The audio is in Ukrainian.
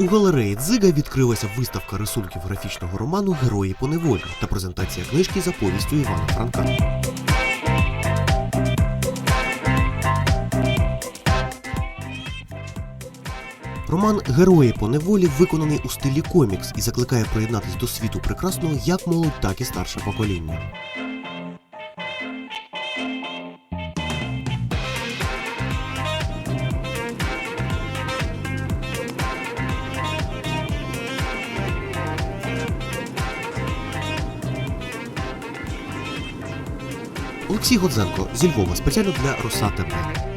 У галереї Дзига відкрилася виставка рисунків графічного роману Герої по неволі та презентація книжки за повістю Івана Франка. Роман Герої по неволі виконаний у стилі комікс і закликає приєднатись до світу прекрасного як молодь, так і старше покоління. Олексій Гудзенко зі Львова спеціально для Роса ТВ.